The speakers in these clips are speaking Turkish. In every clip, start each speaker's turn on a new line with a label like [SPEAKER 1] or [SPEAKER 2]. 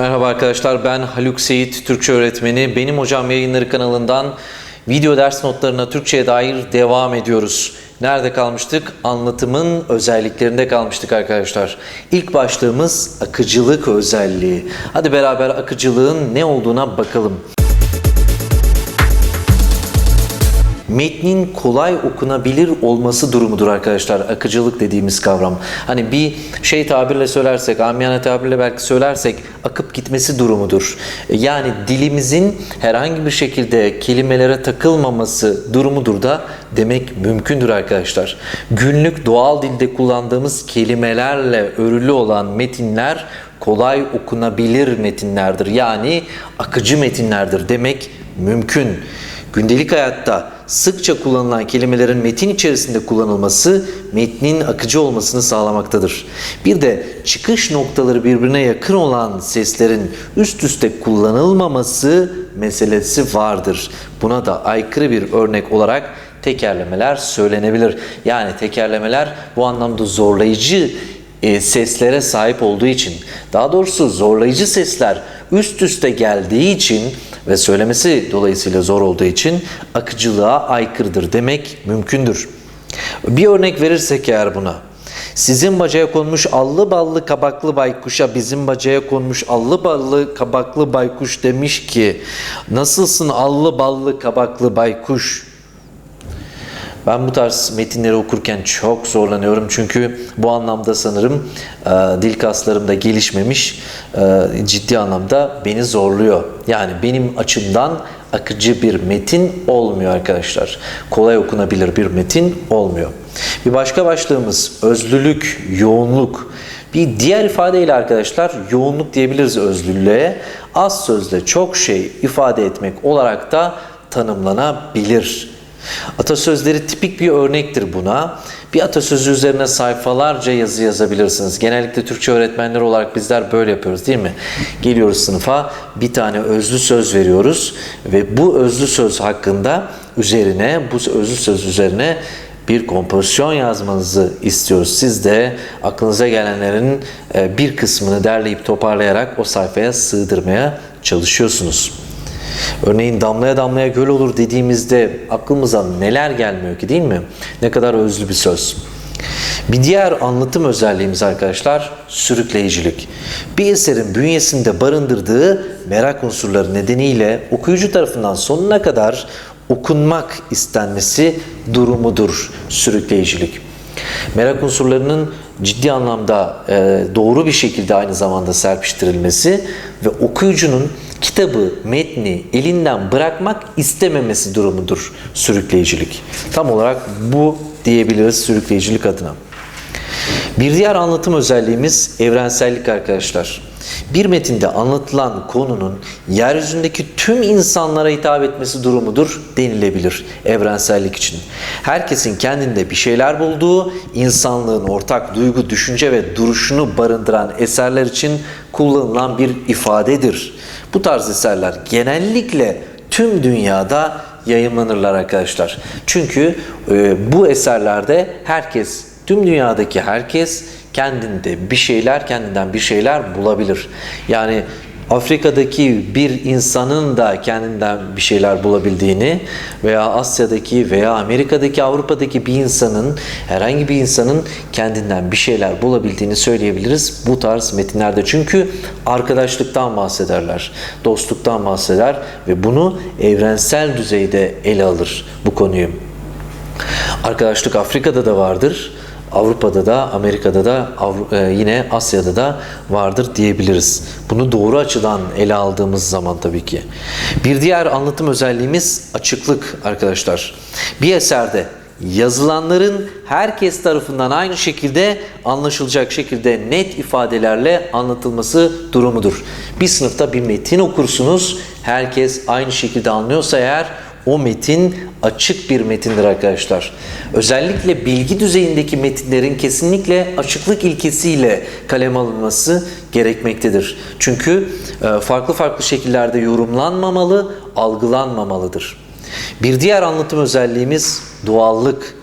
[SPEAKER 1] Merhaba arkadaşlar ben Haluk Seyit Türkçe öğretmeni. Benim Hocam Yayınları kanalından video ders notlarına Türkçe'ye dair devam ediyoruz. Nerede kalmıştık? Anlatımın özelliklerinde kalmıştık arkadaşlar. İlk başlığımız akıcılık özelliği. Hadi beraber akıcılığın ne olduğuna bakalım. Metnin kolay okunabilir olması durumudur arkadaşlar akıcılık dediğimiz kavram. Hani bir şey tabirle söylersek, amiyane tabirle belki söylersek akıp gitmesi durumudur. Yani dilimizin herhangi bir şekilde kelimelere takılmaması durumudur da demek mümkündür arkadaşlar. Günlük doğal dilde kullandığımız kelimelerle örülü olan metinler kolay okunabilir metinlerdir. Yani akıcı metinlerdir demek mümkün. Gündelik hayatta sıkça kullanılan kelimelerin metin içerisinde kullanılması metnin akıcı olmasını sağlamaktadır. Bir de çıkış noktaları birbirine yakın olan seslerin üst üste kullanılmaması meselesi vardır. Buna da aykırı bir örnek olarak tekerlemeler söylenebilir. Yani tekerlemeler bu anlamda zorlayıcı e, seslere sahip olduğu için, daha doğrusu zorlayıcı sesler üst üste geldiği için ve söylemesi dolayısıyla zor olduğu için akıcılığa aykırıdır demek mümkündür. Bir örnek verirsek eğer buna. Sizin bacaya konmuş allı ballı kabaklı baykuşa bizim bacaya konmuş allı ballı kabaklı baykuş demiş ki nasılsın allı ballı kabaklı baykuş ben bu tarz metinleri okurken çok zorlanıyorum çünkü bu anlamda sanırım e, dil kaslarım da gelişmemiş e, ciddi anlamda beni zorluyor. Yani benim açımdan akıcı bir metin olmuyor arkadaşlar. Kolay okunabilir bir metin olmuyor. Bir başka başlığımız özlülük, yoğunluk. Bir diğer ifadeyle arkadaşlar yoğunluk diyebiliriz özlülüğe. Az sözle çok şey ifade etmek olarak da tanımlanabilir. Atasözleri tipik bir örnektir buna. Bir atasözü üzerine sayfalarca yazı yazabilirsiniz. Genellikle Türkçe öğretmenler olarak bizler böyle yapıyoruz değil mi? Geliyoruz sınıfa bir tane özlü söz veriyoruz ve bu özlü söz hakkında üzerine bu özlü söz üzerine bir kompozisyon yazmanızı istiyoruz. Siz de aklınıza gelenlerin e, bir kısmını derleyip toparlayarak o sayfaya sığdırmaya çalışıyorsunuz. Örneğin damlaya damlaya göl olur dediğimizde aklımıza neler gelmiyor ki değil mi? Ne kadar özlü bir söz. Bir diğer anlatım özelliğimiz arkadaşlar sürükleyicilik. Bir eserin bünyesinde barındırdığı merak unsurları nedeniyle okuyucu tarafından sonuna kadar okunmak istenmesi durumudur sürükleyicilik. Merak unsurlarının ciddi anlamda e, doğru bir şekilde aynı zamanda serpiştirilmesi ve okuyucunun kitabı, metni elinden bırakmak istememesi durumudur sürükleyicilik. Tam olarak bu diyebiliriz sürükleyicilik adına. Bir diğer anlatım özelliğimiz evrensellik arkadaşlar. Bir metinde anlatılan konunun yeryüzündeki tüm insanlara hitap etmesi durumudur denilebilir evrensellik için. Herkesin kendinde bir şeyler bulduğu, insanlığın ortak duygu, düşünce ve duruşunu barındıran eserler için kullanılan bir ifadedir. Bu tarz eserler genellikle tüm dünyada yayınlanırlar arkadaşlar. Çünkü e, bu eserlerde herkes, tüm dünyadaki herkes kendinde bir şeyler, kendinden bir şeyler bulabilir. Yani Afrika'daki bir insanın da kendinden bir şeyler bulabildiğini veya Asya'daki veya Amerika'daki, Avrupa'daki bir insanın, herhangi bir insanın kendinden bir şeyler bulabildiğini söyleyebiliriz bu tarz metinlerde. Çünkü arkadaşlıktan bahsederler, dostluktan bahseder ve bunu evrensel düzeyde ele alır bu konuyu. Arkadaşlık Afrika'da da vardır. Avrupa'da da, Amerika'da da, e, yine Asya'da da vardır diyebiliriz. Bunu doğru açıdan ele aldığımız zaman tabii ki. Bir diğer anlatım özelliğimiz açıklık arkadaşlar. Bir eserde yazılanların herkes tarafından aynı şekilde anlaşılacak şekilde net ifadelerle anlatılması durumudur. Bir sınıfta bir metin okursunuz. Herkes aynı şekilde anlıyorsa eğer o metin açık bir metindir arkadaşlar. Özellikle bilgi düzeyindeki metinlerin kesinlikle açıklık ilkesiyle kalem alınması gerekmektedir. Çünkü e, farklı farklı şekillerde yorumlanmamalı, algılanmamalıdır. Bir diğer anlatım özelliğimiz doğallık.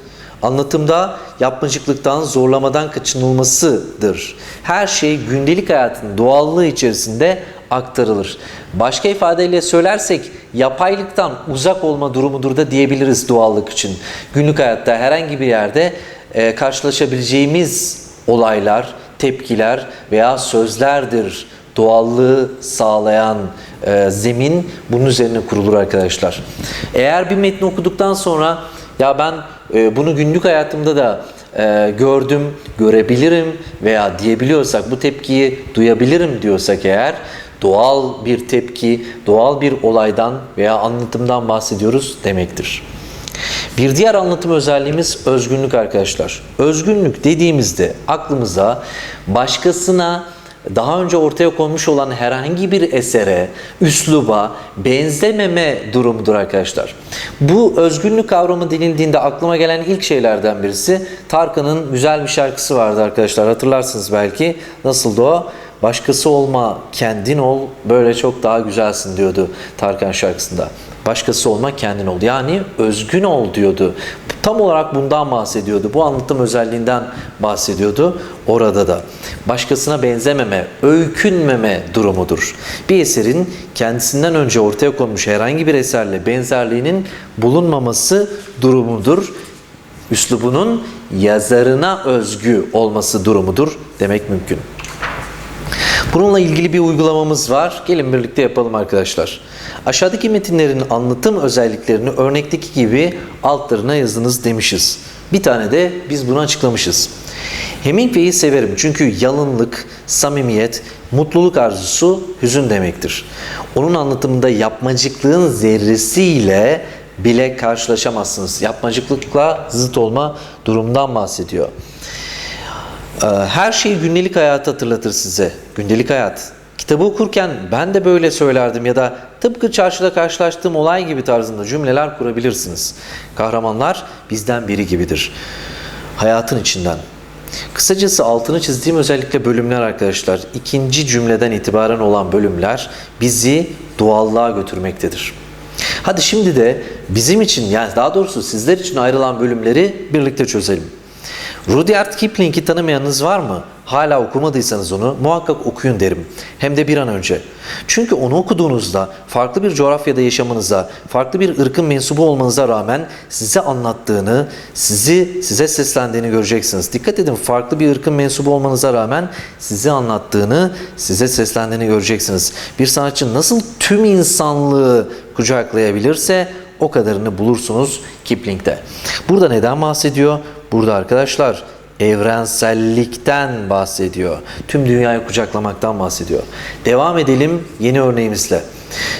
[SPEAKER 1] Anlatımda yapmacıklıktan, zorlamadan kaçınılmasıdır. Her şey gündelik hayatın doğallığı içerisinde aktarılır. Başka ifadeyle söylersek yapaylıktan uzak olma durumudur da diyebiliriz doğallık için. Günlük hayatta herhangi bir yerde e, karşılaşabileceğimiz olaylar, tepkiler veya sözlerdir. Doğallığı sağlayan e, zemin bunun üzerine kurulur arkadaşlar. Eğer bir metni okuduktan sonra ya ben e, bunu günlük hayatımda da e, gördüm, görebilirim veya diyebiliyorsak bu tepkiyi duyabilirim diyorsak eğer doğal bir tepki, doğal bir olaydan veya anlatımdan bahsediyoruz demektir. Bir diğer anlatım özelliğimiz özgünlük arkadaşlar. Özgünlük dediğimizde aklımıza başkasına daha önce ortaya konmuş olan herhangi bir esere, üsluba benzememe durumudur arkadaşlar. Bu özgünlük kavramı denildiğinde aklıma gelen ilk şeylerden birisi Tarkan'ın güzel bir şarkısı vardı arkadaşlar. Hatırlarsınız belki. Nasıldı o? Başkası olma, kendin ol, böyle çok daha güzelsin diyordu Tarkan şarkısında. Başkası olma, kendin ol. Yani özgün ol diyordu. Tam olarak bundan bahsediyordu. Bu anlatım özelliğinden bahsediyordu orada da. Başkasına benzememe, öykünmeme durumudur. Bir eserin kendisinden önce ortaya konmuş herhangi bir eserle benzerliğinin bulunmaması durumudur. Üslubunun yazarına özgü olması durumudur demek mümkün. Bununla ilgili bir uygulamamız var. Gelin birlikte yapalım arkadaşlar. Aşağıdaki metinlerin anlatım özelliklerini örnekteki gibi altlarına yazınız demişiz. Bir tane de biz bunu açıklamışız. Hemingway'i severim çünkü yalınlık, samimiyet, mutluluk arzusu hüzün demektir. Onun anlatımında yapmacıklığın zerresiyle bile karşılaşamazsınız. Yapmacıklıkla zıt olma durumdan bahsediyor. Ee, Her şeyi gündelik hayatı hatırlatır size. Gündelik hayat. Kitabı okurken ben de böyle söylerdim ya da tıpkı çarşıda karşılaştığım olay gibi tarzında cümleler kurabilirsiniz. Kahramanlar bizden biri gibidir. Hayatın içinden. Kısacası altını çizdiğim özellikle bölümler arkadaşlar. ikinci cümleden itibaren olan bölümler bizi doğallığa götürmektedir. Hadi şimdi de bizim için yani daha doğrusu sizler için ayrılan bölümleri birlikte çözelim. Rudyard Kipling'i tanımayanınız var mı? Hala okumadıysanız onu muhakkak okuyun derim. Hem de bir an önce. Çünkü onu okuduğunuzda farklı bir coğrafyada yaşamanıza, farklı bir ırkın mensubu olmanıza rağmen size anlattığını, sizi size seslendiğini göreceksiniz. Dikkat edin farklı bir ırkın mensubu olmanıza rağmen size anlattığını, size seslendiğini göreceksiniz. Bir sanatçı nasıl tüm insanlığı kucaklayabilirse o kadarını bulursunuz Kipling'de. Burada neden bahsediyor? Burada arkadaşlar evrensellikten bahsediyor. Tüm dünyayı kucaklamaktan bahsediyor. Devam edelim yeni örneğimizle.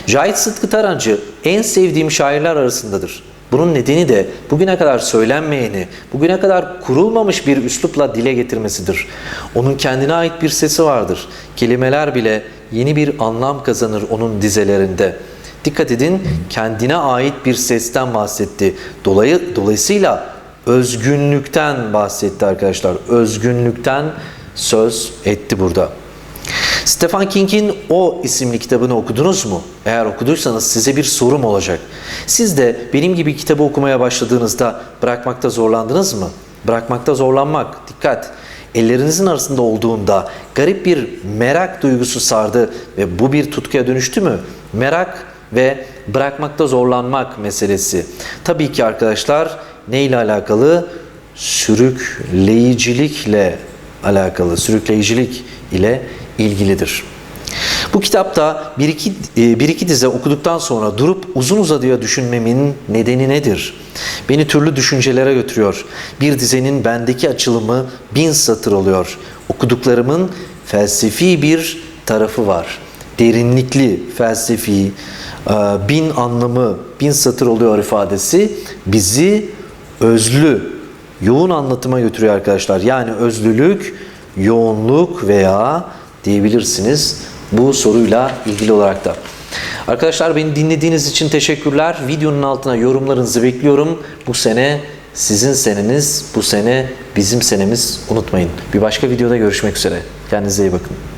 [SPEAKER 1] Cahit Sıtkı Tarancı en sevdiğim şairler arasındadır. Bunun nedeni de bugüne kadar söylenmeyeni, bugüne kadar kurulmamış bir üslupla dile getirmesidir. Onun kendine ait bir sesi vardır. Kelimeler bile yeni bir anlam kazanır onun dizelerinde. Dikkat edin kendine ait bir sesten bahsetti. Dolayı, dolayısıyla özgünlükten bahsetti arkadaşlar. Özgünlükten söz etti burada. Stephen King'in O isimli kitabını okudunuz mu? Eğer okuduysanız size bir sorum olacak. Siz de benim gibi kitabı okumaya başladığınızda bırakmakta zorlandınız mı? Bırakmakta zorlanmak, dikkat. Ellerinizin arasında olduğunda garip bir merak duygusu sardı ve bu bir tutkuya dönüştü mü? Merak ve bırakmakta zorlanmak meselesi. Tabii ki arkadaşlar ne ile alakalı? Sürükleyicilikle alakalı, sürükleyicilik ile ilgilidir. Bu kitapta bir iki, e, bir iki dize okuduktan sonra durup uzun uzadıya düşünmemin nedeni nedir? Beni türlü düşüncelere götürüyor. Bir dizenin bendeki açılımı bin satır oluyor. Okuduklarımın felsefi bir tarafı var. Derinlikli, felsefi, e, bin anlamı, bin satır oluyor ifadesi bizi özlü, yoğun anlatıma götürüyor arkadaşlar. Yani özlülük, yoğunluk veya diyebilirsiniz bu soruyla ilgili olarak da. Arkadaşlar beni dinlediğiniz için teşekkürler. Videonun altına yorumlarınızı bekliyorum. Bu sene sizin seneniz, bu sene bizim senemiz unutmayın. Bir başka videoda görüşmek üzere. Kendinize iyi bakın.